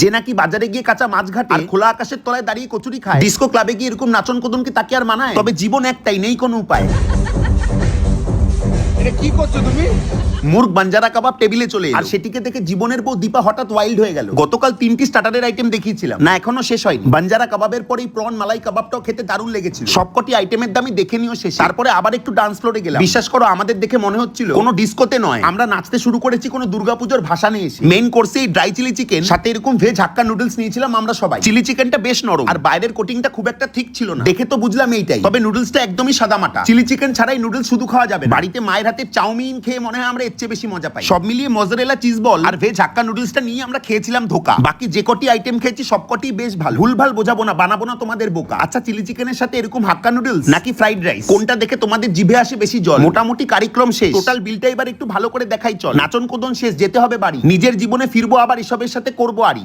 যে নাকি বাজারে গিয়ে কাঁচা মাছ ঘাটে খোলা আকাশের তলায় দাঁড়িয়ে কচুরি খায়। ডিস্কো ক্লাবে গিয়ে এরকম নাচন কদন কি তাকে আর মানায়? তবে জীবন একটাই নেই কোনো উপায়। এটা কি করছ তুমি? মুরগ বাঞ্জারা কাবাব টেবিলে চলে। আর সেটিকে দেখে জীবনের বউ দীপা হঠাৎ ওয়াইল্ড হয়ে গেল। গতকাল তিনটি স্টার্টারের আইটেম দেখিয়েছিলাম। না এখনও শেষ হয়নি। বাঞ্জারা কাবাবের পরেই প্রন মালাই কাবাবটাও খেতে দারুণ লেগেছিল। সবকটি আইটেমের দামই দেখে নিও শেষ। তারপরে আবার একটু ডান্স ফ্লোরে গেলাম। বিশ্বাস করো আমাদের দেখে মনে হচ্ছিল কোনো ডিস্কোতে নয়। আমরা নাচতে শুরু করেছি কোনো দুর্গাপুজোর ভাষা নিয়ে এসে। মেইন কোর্সে এই ড্রাই চিলি চিকেন সাথে এরকম ভেজ হাক্কা নুডলস নিয়েছিলাম আমরা সবাই। চিলি চিকেনটা বেশ নরম। আর বাইরের কোটিংটা খুব একটা ঠিক ছিল না। দেখে তো বুঝলাম এইটাই। তবে নুডলসটা একদমই সাদামাটা। চিলি চিকেন ছাড়াই নুডলস শুধু খাওয়া যাবে বাড়িতে মায়ের হাতে চাউমিন খেয়ে মনে হয় আমরা চেয়ে বেশি মজা পাই। সব মিলিয়ে মজারেলা চিজ বল আর ভেজ হাক্কা নুডলসটা নিয়ে আমরা খেয়েছিলাম ধোকা। বাকি যে কটি আইটেম খেয়েছি সবকটি বেশ ভালো। ভুলভাল বোঝাবো না বানাবো না তোমাদের বোকা। আচ্ছা চিলি চিকেনের সাথে এরকম হাক্কা নুডলস নাকি ফ্রাইড রাইস কোনটা দেখে তোমাদের জিভে আসে বেশি জল? মোটামুটি কারিক্রম শেষ। টোটাল বিলটা এবার একটু ভালো করে দেখাই চল। নাচন কোদন শেষ যেতে হবে বাড়ি। নিজের জীবনে ফিরবো আবার এসবের সাথে করব আরি